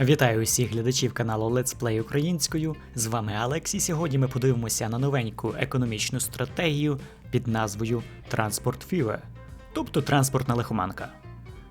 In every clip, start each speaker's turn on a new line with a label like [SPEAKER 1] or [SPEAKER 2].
[SPEAKER 1] Вітаю усіх глядачів каналу Let's Play українською. З вами Алекс, і сьогодні ми подивимося на новеньку економічну стратегію під назвою Transport Fever, тобто транспортна лихоманка.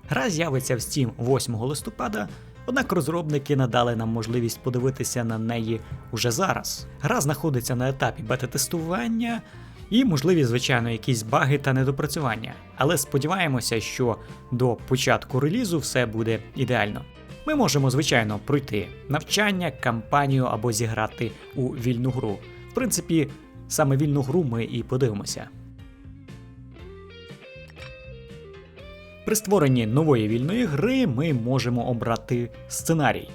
[SPEAKER 1] Гра з'явиться в Steam 8 листопада, однак розробники надали нам можливість подивитися на неї уже зараз. Гра знаходиться на етапі бета-тестування. І можливі, звичайно, якісь баги та недопрацювання, але сподіваємося, що до початку релізу все буде ідеально. Ми можемо, звичайно, пройти навчання, кампанію або зіграти у вільну гру. В принципі, саме вільну гру ми і подивимося. При створенні нової вільної гри ми можемо обрати сценарій.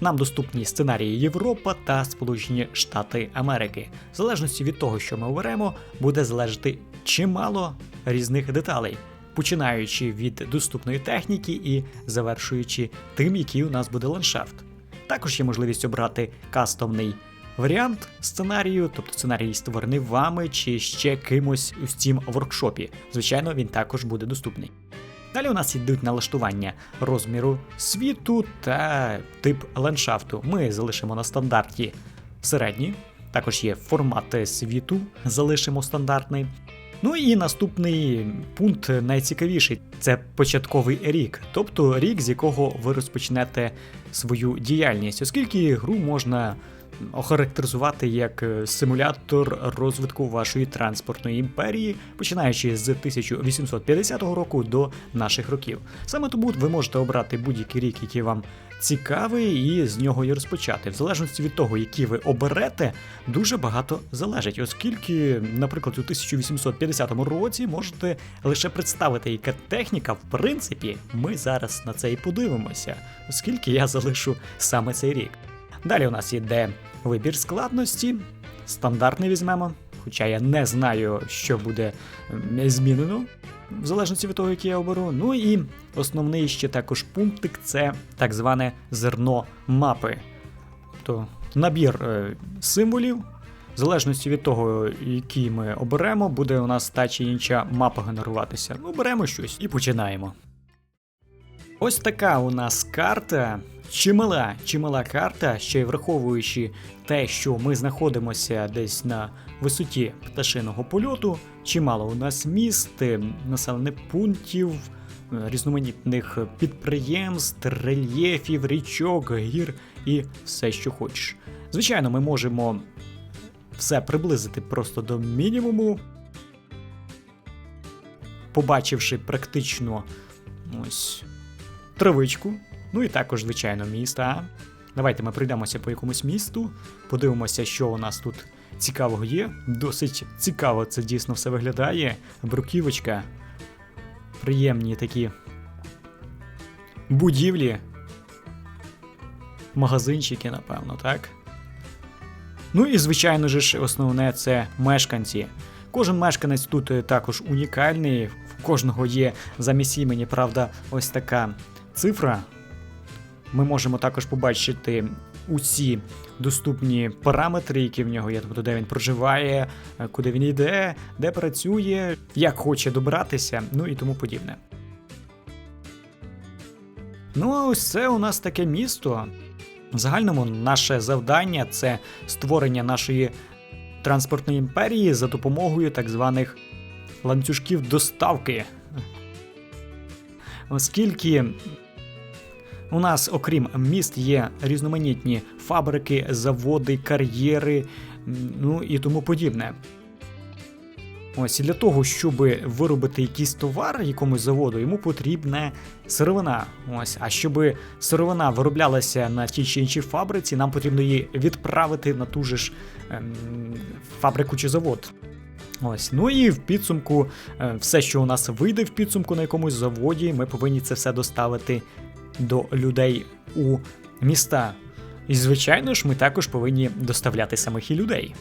[SPEAKER 1] Нам доступні сценарії Європа та Сполучені Штати Америки. В залежності від того, що ми оберемо, буде залежати чимало різних деталей, починаючи від доступної техніки і завершуючи тим, який у нас буде ландшафт. Також є можливість обрати кастомний варіант сценарію, тобто сценарій створений вами чи ще кимось у Steam воркшопі. Звичайно, він також буде доступний. Далі у нас йдуть налаштування розміру світу та тип ландшафту. Ми залишимо на стандарті середній. Також є формати світу, залишимо стандартний. Ну і наступний пункт найцікавіший це початковий рік, тобто рік, з якого ви розпочнете свою діяльність, оскільки гру можна охарактеризувати як е, симулятор розвитку вашої транспортної імперії, починаючи з 1850 року до наших років. Саме тому ви можете обрати будь-який рік, який вам цікавий, і з нього і розпочати. В залежності від того, які ви оберете, дуже багато залежить, оскільки, наприклад, у 1850 році можете лише представити, яка техніка, в принципі, ми зараз на це і подивимося, оскільки я залишу саме цей рік. Далі у нас іде вибір складності, стандартний візьмемо, хоча я не знаю, що буде змінено, в залежності від того, який я оберу. Ну і основний ще також пунктик це так зване зерно мапи. Тобто набір е, символів. В залежності від того, який ми оберемо, буде у нас та чи інша мапа генеруватися. Ну, беремо щось і починаємо. Ось така у нас карта. Чимала, чимала карта, ще й враховуючи те, що ми знаходимося десь на висоті пташиного польоту. Чимало у нас міст, е, населених пунктів, е, різноманітних підприємств, рельєфів, річок, гір і все, що хочеш. Звичайно, ми можемо все приблизити просто до мінімуму, побачивши практично ось травичку, ну і також, звичайно, міста. Давайте ми пройдемося по якомусь місту, подивимося, що у нас тут цікавого є. Досить цікаво це дійсно все виглядає. Бруківочка. Приємні такі будівлі. Магазинчики, напевно, так? Ну і звичайно ж, основне це мешканці. Кожен мешканець тут е, також унікальний. В кожного є замість імені, правда, ось така цифра. Ми можемо також побачити усі доступні параметри, які в нього є, тобто де він проживає, е, куди він йде, де працює, як хоче добратися, ну і тому подібне. Ну а ось це у нас таке місто. В загальному наше завдання це створення нашої транспортної імперії за допомогою так званих ланцюжків доставки. Оскільки у нас, окрім міст, є різноманітні фабрики, заводи, кар'єри, ну і тому подібне. Ось для того, щоб виробити якийсь товар якомусь заводу, йому потрібна сировина. Ось, а щоб сировина вироблялася на тій чи іншій фабриці, нам потрібно її відправити на ту ж ем, фабрику чи завод. Ось, ну і в підсумку, е, все, що у нас вийде в підсумку на якомусь заводі, ми повинні це все доставити до людей у міста. І, звичайно ж, ми також повинні доставляти самих і людей.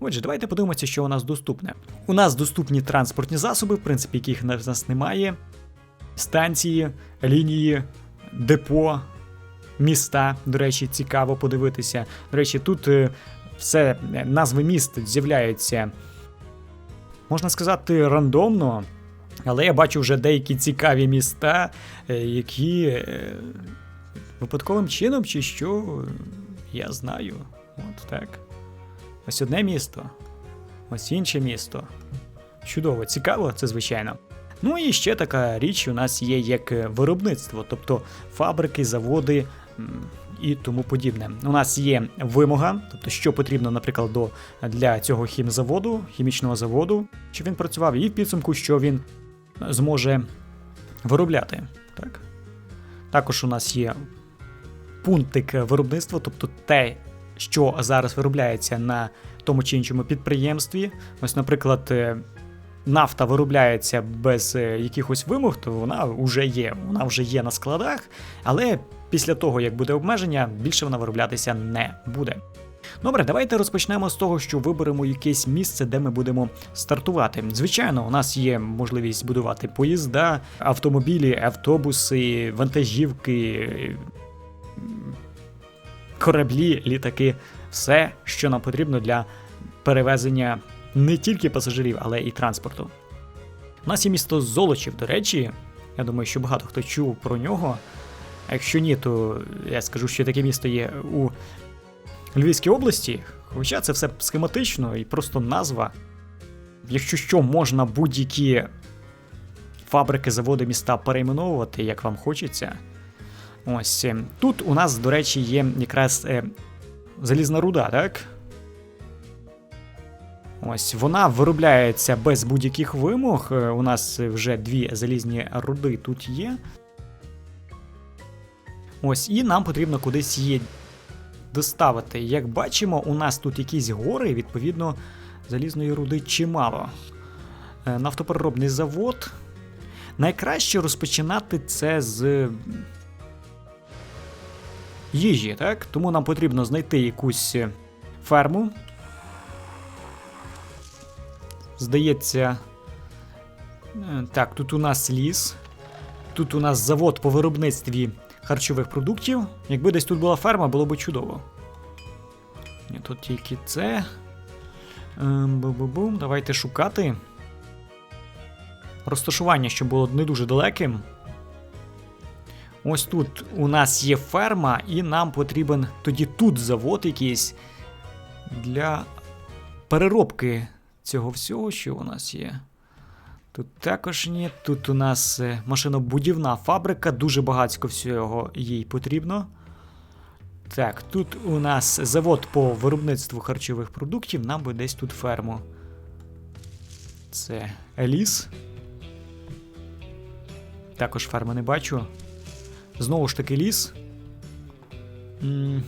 [SPEAKER 1] Отже, давайте подивимося, що у нас доступне. У нас доступні транспортні засоби, в принципі, яких в нас немає. Станції, лінії, депо, міста. До речі, цікаво подивитися. До речі, тут е, все е, назви міст з'являються, можна сказати, рандомно. Але я бачу вже деякі цікаві міста, е, які е, Випадковим чином, чи що, я знаю. От так. Ось одне місто, ось інше місто. Чудово, цікаво, це звичайно. Ну і ще така річ у нас є як е, виробництво, тобто фабрики, заводи і тому подібне. У нас є вимога, тобто що потрібно, наприклад, до, для цього хімзаводу, хімічного заводу, щоб він працював, і в підсумку, що він зможе виробляти. Так? Також у нас є пунктик виробництва, тобто те, що зараз виробляється на тому чи іншому підприємстві. Ось, наприклад, е, нафта виробляється без е, якихось вимог, то вона вже є. Вона вже є на складах, але після того, як буде обмеження, більше вона вироблятися не буде. Добре, давайте розпочнемо з того, що виберемо якесь місце, де ми будемо стартувати. Звичайно, у нас є можливість будувати поїзда, автомобілі, автобуси, вантажівки, кораблі, літаки, все, що нам потрібно для перевезення не тільки пасажирів, але і транспорту. У нас є місто Золочів, до речі. Я думаю, що багато хто чув про нього. А якщо ні, то я скажу, що таке місто є у Львівській області. Хоча це все схематично і просто назва. Якщо що, можна будь-які фабрики, заводи, міста перейменовувати, як вам хочеться. Ось е, тут у нас, до речі, є якраз е, залізна руда, так? Ось вона виробляється без будь-яких вимог. Е, У нас вже дві залізні руди тут є. Ось, і нам потрібно кудись її доставити. Як бачимо, у нас тут якісь гори, відповідно, залізної руди чимало. Е, Нафтопереробний завод. Найкраще розпочинати це з їжі, так? Тому нам потрібно знайти якусь е, ферму. Здається. е, Так, тут у нас ліс. Тут у нас завод по виробництві харчових продуктів. Якби десь тут була ферма, було б чудово. Ні, тут тільки це. Ем, Бу-бу-бум. Давайте шукати. Розташування, щоб було не дуже далеким. Ось тут у нас є ферма, і нам потрібен тоді тут завод якийсь для переробки цього всього, що у нас є. Тут також ні. Тут у нас е, машинобудівна фабрика, дуже багатько всього їй потрібно. Так, тут у нас завод по виробництву харчових продуктів, нам би десь тут ферму. Це ліс. Також ферми не бачу. Знову ж таки ліс. М.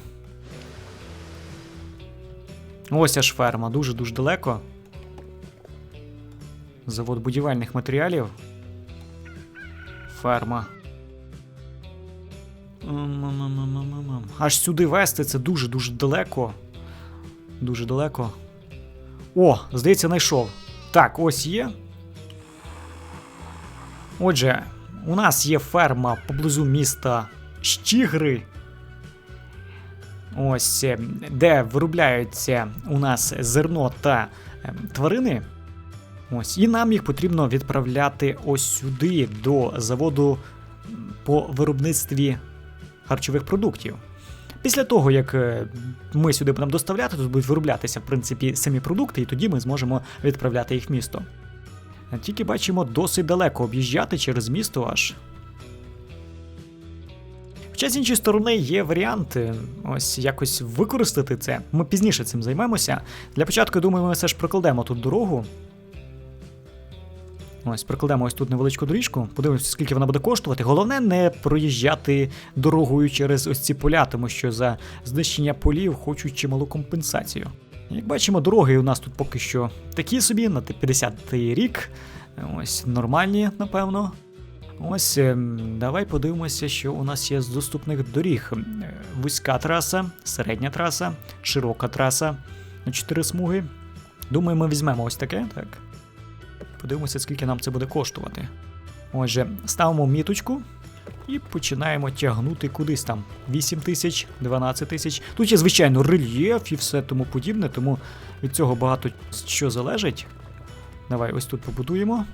[SPEAKER 1] Ось аж ферма, дуже-дуже далеко. Завод будівельних матеріалів. Ферма. Аж сюди вести це дуже-дуже далеко. Дуже далеко. О, здається, знайшов. Так, ось є. Отже, у нас є ферма поблизу міста Щігри. Ось, е, де виробляються у нас зерно та е, тварини. Ось, і нам їх потрібно відправляти ось сюди, до заводу по виробництві харчових продуктів. Після того, як е, ми сюди будемо доставляти, тут будуть вироблятися, в принципі, самі продукти, і тоді ми зможемо відправляти їх в місто. Е, Тільки бачимо досить далеко об'їжджати через місто аж. Хоча з іншої сторони є варіанти ось якось використати це. Ми пізніше цим займемося. Для початку, думаю, ми все ж прокладемо тут дорогу. Ось, прокладемо ось тут невеличку доріжку, подивимося, скільки вона буде коштувати. Головне не проїжджати дорогою через ось ці поля, тому що за знищення полів хочуть чималу компенсацію. Як бачимо, дороги у нас тут поки що такі собі, на 50-й рік. Ось нормальні, напевно. Ось ем, давай подивимося, що у нас є з доступних доріг. Е, Вузька траса, середня траса, широка траса на 4 смуги. Думаю, ми візьмемо ось таке, так. Подивимося, скільки нам це буде коштувати. Отже, ставимо міточку і починаємо тягнути кудись там. 8 тисяч, 12 тисяч. Тут є, звичайно, рельєф і все тому подібне, тому від цього багато що залежить. Давай ось тут побудуємо.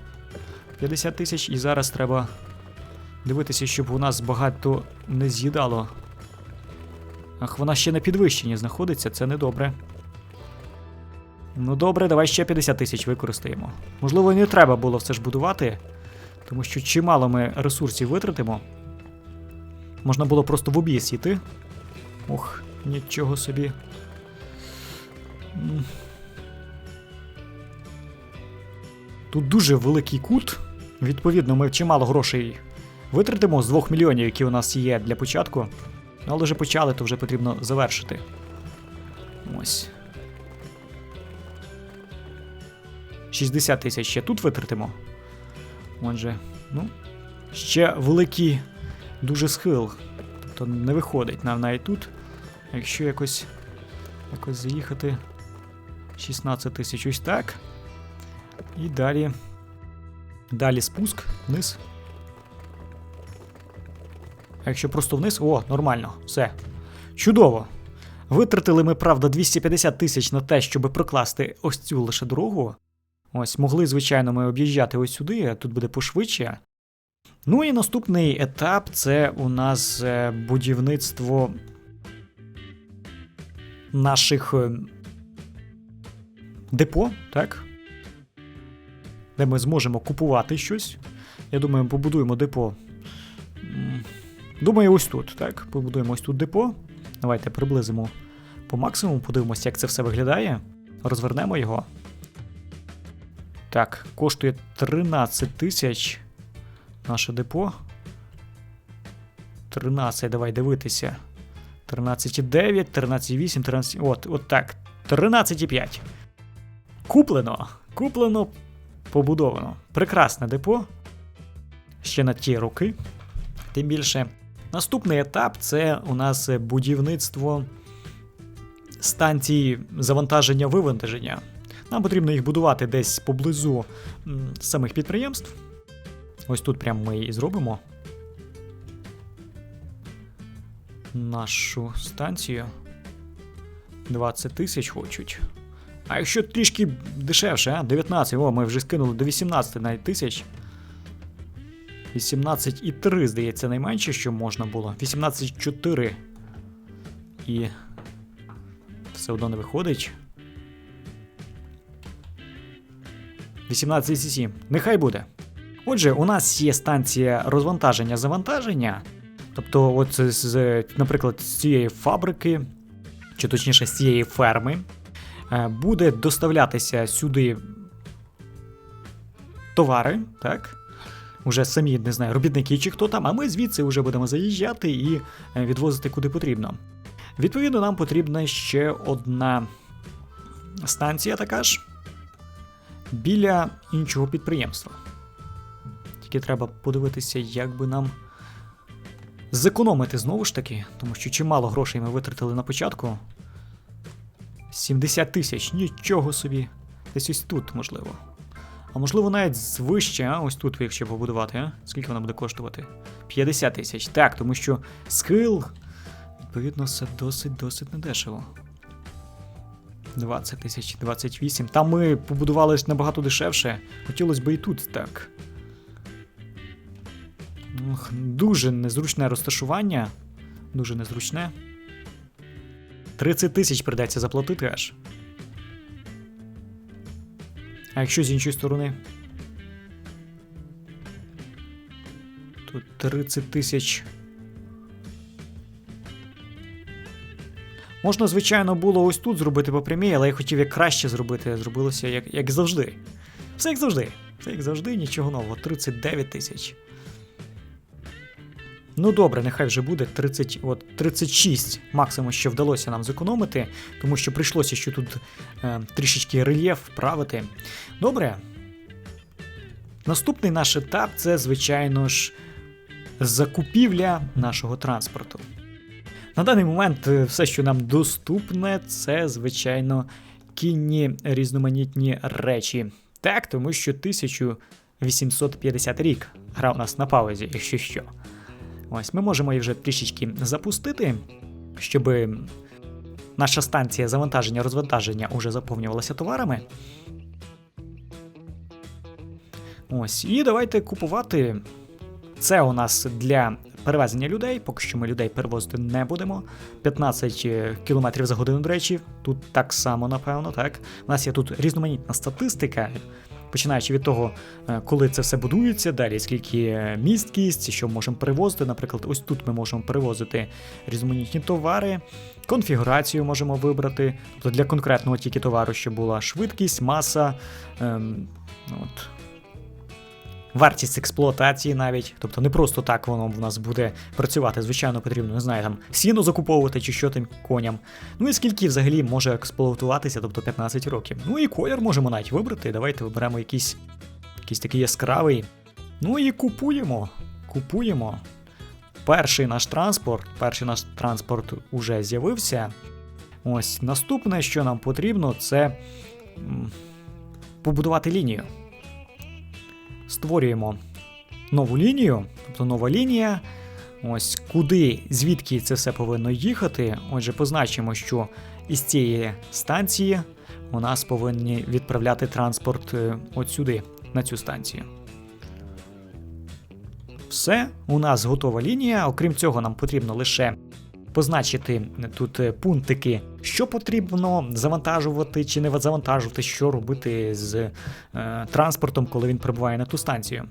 [SPEAKER 1] 50 тисяч, і зараз треба дивитися, щоб у нас багато не з'їдало Ах, вона ще на підвищенні знаходиться, це недобре. Ну добре, давай ще 50 тисяч використаємо. Можливо, не треба було все ж будувати, тому що чимало ми ресурсів витратимо. Можна було просто в об'їзд йти. Ох, нічого собі. Тут дуже великий кут. Відповідно, ми чимало грошей витратимо з 2 мільйонів, які у нас є для початку. Але вже почали, то вже потрібно завершити. Ось. 60 тисяч ще тут витратимо. Отже, ну, ще великий дуже схил. Тобто не виходить нам навіть тут. Якщо якось, якось заїхати 16 тисяч ось так. І далі. Далі спуск вниз. А якщо просто вниз, о, нормально, все. Чудово. Витратили ми, правда, 250 тисяч на те, щоб прокласти ось цю лише дорогу. Ось, могли, звичайно, ми об'їжджати ось сюди, тут буде пошвидше. Ну і наступний етап це у нас е, будівництво наших е, депо, так? Де ми зможемо купувати щось. Я думаю, побудуємо депо. Думаю, ось тут, так? Побудуємо ось тут депо. Давайте приблизимо по максимуму, подивимося, як це все виглядає. Розвернемо його. Так, коштує 13 тисяч наше депо. 13, давай дивитися. 13,9, 13,8, 13. От, от так. 13,5. Куплено. Куплено, побудовано. Прекрасне депо. Ще на ті роки. Тим більше. Наступний етап це у нас будівництво станції завантаження-вивантаження. Нам потрібно їх будувати десь поблизу самих підприємств. Ось тут прямо ми і зробимо нашу станцію. 20 тисяч хочуть. А якщо трішки дешевше, а? 19, о, ми вже скинули до 18 навіть тисяч. 18,3, здається, найменше, що можна було. 18,4. І все одно не виходить. 18,7. Нехай буде. Отже, у нас є станція розвантаження-завантаження. Тобто, от з, наприклад, з цієї фабрики, чи точніше з цієї ферми, е, буде доставлятися сюди товари, так? Уже самі, не знаю, робітники чи хто там, а ми звідси вже будемо заїжджати і е, відвозити куди потрібно. Відповідно, нам потрібна ще одна станція така ж біля іншого підприємства. Тільки треба подивитися, як би нам зекономити знову ж таки, тому що чимало грошей ми витратили на початку. 70 тисяч, нічого собі. Десь ось тут, можливо. А можливо, навіть звище, а ось тут, якщо побудувати, а? Скільки вона буде коштувати? 50 тисяч. Так, тому що скил, відповідно, це досить-досить недешево. 20 тисяч, 28. Там ми побудували набагато дешевше. Хотілося б і тут так. Дуже незручне розташування. Дуже незручне. 30 тисяч придеться заплатити аж. А якщо з іншої сторони? Тут 30 тисяч. Можна, звичайно, було ось тут зробити по прямій, але я хотів як краще зробити. Зробилося як, як завжди. Все як завжди. Все як завжди, нічого нового. 39 тисяч. Ну добре, нехай вже буде 30, от 36 максимум, що вдалося нам зекономити, тому що прийшлося ще тут е, трішечки рельєф вправити. Добре. Наступний наш етап це, звичайно ж, закупівля нашого транспорту. На даний момент е, все, що нам доступне, це, звичайно, кінні різноманітні речі. Так, тому що 1850 рік гра у нас на паузі, якщо що. Ось ми можемо її вже трішечки запустити, щоб наша станція завантаження-розвантаження уже заповнювалася товарами. Ось, і давайте купувати. Це у нас для перевезення людей. Поки що ми людей перевозити не будемо. 15 км за годину, до речі, тут так само, напевно, так. У нас є тут різноманітна статистика. Починаючи від того, е, коли це все будується, далі скільки е, місткість, що можемо перевозити. Наприклад, ось тут ми можемо перевозити різноманітні товари, конфігурацію можемо вибрати. Тобто для конкретного тільки товару, щоб була швидкість, маса, ем, от, вартість експлуатації навіть. Тобто не просто так воно в нас буде працювати. Звичайно, потрібно, не знаю, там сіно закуповувати чи що тим коням. Ну і скільки взагалі може експлуатуватися, тобто 15 років. Ну і колір можемо навіть вибрати. Давайте виберемо якийсь, якийсь такий яскравий. Ну і купуємо. Купуємо. Перший наш транспорт, перший наш транспорт уже з'явився. Ось наступне, що нам потрібно, це побудувати лінію. Створюємо нову лінію, тобто нова лінія. Ось куди, звідки це все повинно їхати. Отже, позначимо, що із цієї станції у нас повинні відправляти транспорт е, от сюди, на цю станцію. Все, у нас готова лінія. Окрім цього, нам потрібно лише позначити тут е, пунктики, що потрібно завантажувати чи не завантажувати, що робити з е, транспортом, коли він прибуває на ту станцію.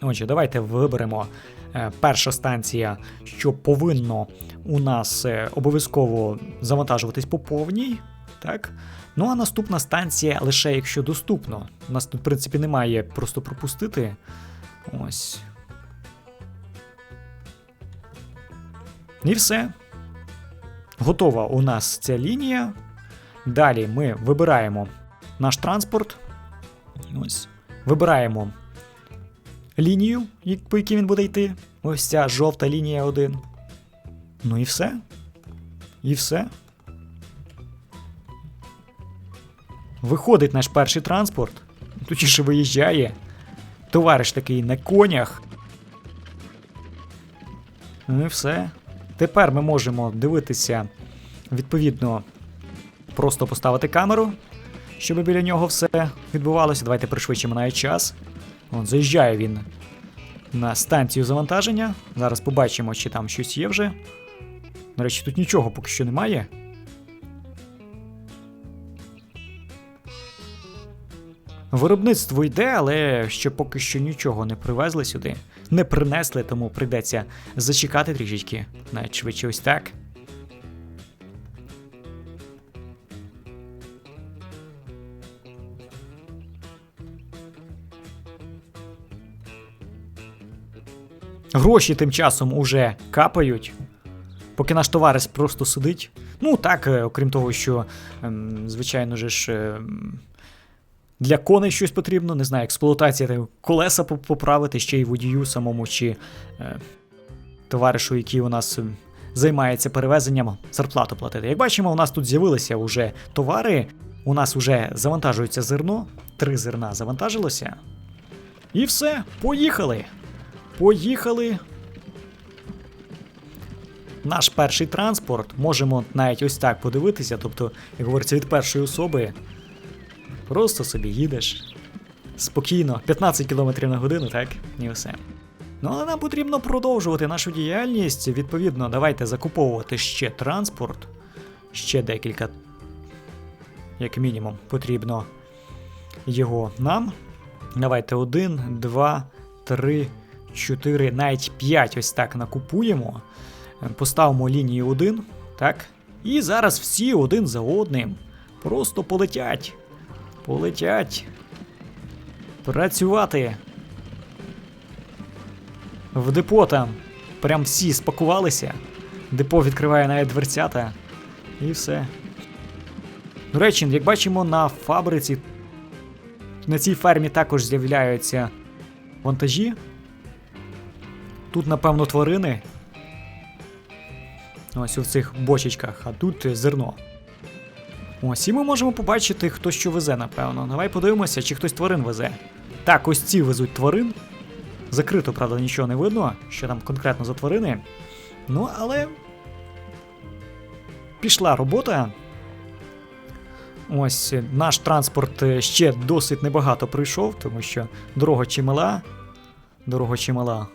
[SPEAKER 1] Отже, давайте виберемо е, перша станція, що повинно у нас обов'язково завантажуватись по повній. Так? Ну а наступна станція лише якщо доступно. У нас тут, в принципі, немає просто пропустити. Ось. І все. Готова у нас ця лінія. Далі ми вибираємо наш транспорт. Ось. Вибираємо лінію, по якій він буде йти. Ось ця жовта лінія 1. Ну і все. І все. Виходить наш перший транспорт. Точніше виїжджає. Товариш такий на конях. Ну і все. Тепер ми можемо дивитися, відповідно, просто поставити камеру, щоб біля нього все відбувалося. Давайте пришвидшимо навіть час. Вон, заїжджає він на станцію завантаження. Зараз побачимо, чи там щось є вже. До речі, тут нічого поки що немає. Виробництво йде, але ще поки що нічого не привезли сюди. Не принесли, тому прийдеться зачекати трішечки. Навіть швидше ось так. Гроші тим часом уже капають, поки наш товариш просто сидить. Ну так, е, окрім того, що, ем, звичайно же ж. Ем, для коней щось потрібно, не знаю, експлуатація колеса поправити, ще й водію самому чи е, товаришу, який у нас е, займається перевезенням, зарплату платити. Як бачимо, у нас тут з'явилися вже товари, у нас вже завантажується зерно, три зерна завантажилося. І все, поїхали! Поїхали! Наш перший транспорт можемо навіть ось так подивитися, тобто, як говориться, від першої особи. Просто собі їдеш. Спокійно, 15 км на годину, так? І все. Ну, але нам потрібно продовжувати нашу діяльність. Відповідно, давайте закуповувати ще транспорт. Ще декілька, як мінімум, потрібно його нам. Давайте один, два, три, чотири, навіть п'ять ось так накупуємо. Поставимо лінію 1, так? І зараз всі один за одним. Просто полетять. Полетять. Працювати. В депо там. Прям всі спакувалися. Депо відкриває навіть дверцята. І все. До речі, як бачимо на фабриці. На цій фермі також з'являються вантажі. Тут, напевно, тварини. Ось у цих бочечках, а тут зерно. Ось, і ми можемо побачити, хто що везе, напевно. Давай подивимося, чи хтось тварин везе. Так, ось ці везуть тварин. Закрито, правда, нічого не видно, що там конкретно за тварини. Ну, але. Пішла робота. Ось наш транспорт е, ще досить небагато прийшов, тому що дорога чимала. Дорога чимала.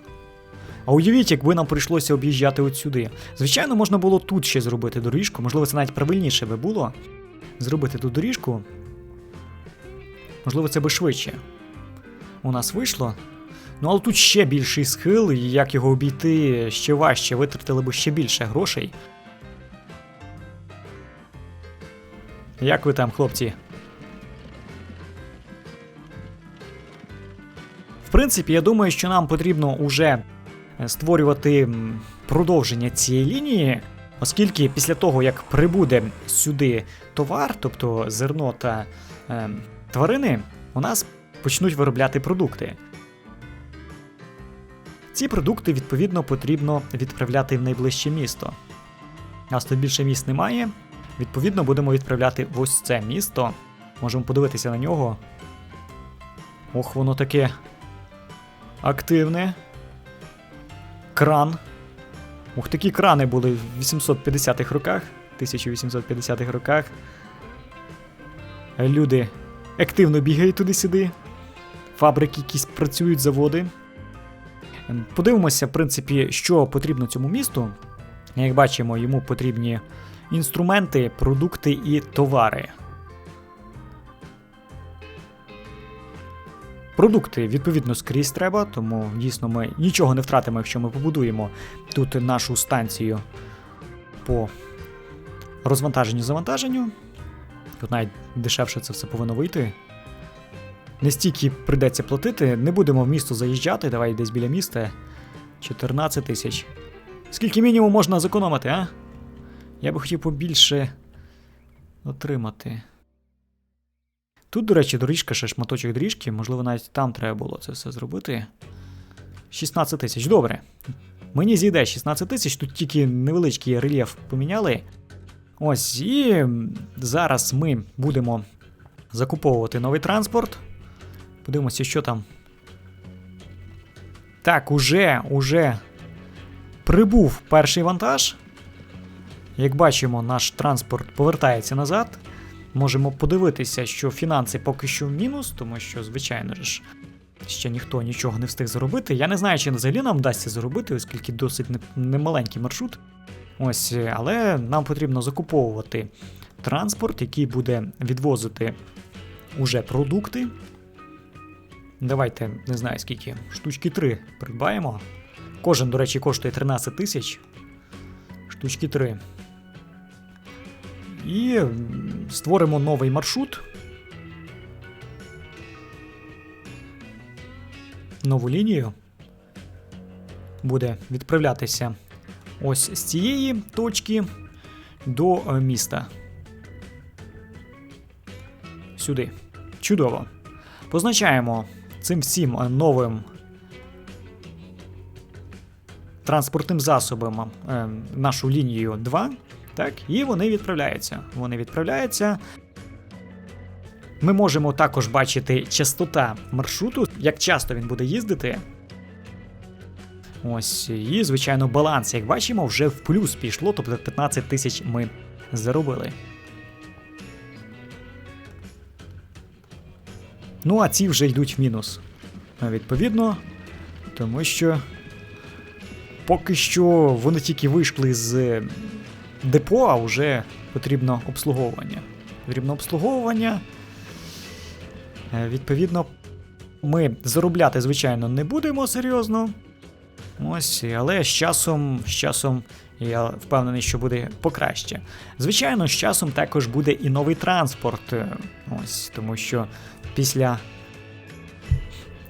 [SPEAKER 1] А уявіть, якби нам прийшлося об'їжджати от сюди. Звичайно, можна було тут ще зробити доріжку, можливо, це навіть правильніше би було. Зробити тут доріжку. Можливо, це би швидше. У нас вийшло. Ну, але тут ще більший схил, і як його обійти ще важче, витратили б ще більше грошей. Як ви там, хлопці? В принципі, я думаю, що нам потрібно уже створювати продовження цієї лінії, оскільки після того, як прибуде сюди товар, тобто зерно та е, тварини, у нас почнуть виробляти продукти. Ці продукти, відповідно, потрібно відправляти в найближче місто. Нас тут більше міст немає. Відповідно, будемо відправляти в ось це місто. Можемо подивитися на нього. Ох, воно таке активне. Кран. Ух, такі крани були в 850-х роках, 1850-х роках. Люди активно бігають туди-сюди. Фабрики якісь працюють, заводи. Ем, Подивимося, в принципі, що потрібно цьому місту. Як бачимо, йому потрібні інструменти, продукти і товари. Продукти, відповідно, скрізь треба, тому дійсно ми нічого не втратимо, якщо ми побудуємо тут нашу станцію по розвантаженню завантаженню. Тут навіть дешевше це все повинно вийти. Не стільки прийдеться платити, не будемо в місто заїжджати, давай десь біля міста. 14 тисяч. Скільки мінімум можна зекономити, а? Я би хотів побільше отримати. Тут, до речі, доріжка, ще шматочок доріжки, можливо, навіть там треба було це все зробити. 16 тисяч, добре. Мені зійде 16 тисяч, тут тільки невеличкий рельєф поміняли. Ось, і зараз ми будемо закуповувати новий транспорт. Подивимося, що там. Так, уже, уже прибув перший вантаж. Як бачимо, наш транспорт повертається назад. Можемо подивитися, що фінанси поки що в мінус, тому що, звичайно ж, ще ніхто нічого не встиг заробити. Я не знаю, чи взагалі нам вдасться заробити, оскільки досить немаленький маршрут. Ось, але нам потрібно закуповувати транспорт, який буде відвозити уже продукти. Давайте, не знаю скільки, штучки 3 придбаємо. Кожен, до речі, коштує 13 тисяч. Штучки 3. І створимо новий маршрут. Нову лінію. Буде відправлятися ось з цієї точки до е, міста. Сюди. Чудово. Позначаємо цим всім е, новим транспортним засобом е, нашу лінію 2. Так, і вони відправляються. Вони відправляються. Ми можемо також бачити частота маршруту, як часто він буде їздити. Ось, і, звичайно, баланс, як бачимо, вже в плюс пішло, тобто 15 тисяч ми заробили. Ну, а ці вже йдуть в мінус. Відповідно, тому що поки що вони тільки вийшли з депо, а вже потрібно обслуговування. Потрібно обслуговування. Е, Відповідно, ми заробляти, звичайно, не будемо серйозно. Ось, але з часом, з часом я впевнений, що буде покраще. Звичайно, з часом також буде і новий транспорт. Ось, тому що після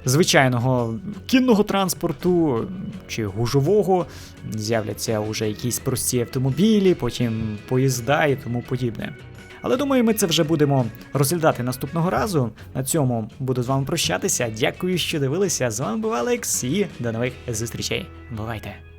[SPEAKER 1] звичайного кінного транспорту чи гужового з'являться вже якісь прості автомобілі, потім поїзда і тому подібне. Але думаю, ми це вже будемо розглядати наступного разу. На цьому буду з вами прощатися. Дякую, що дивилися. З вами був Алекс і до нових зустрічей. Бувайте!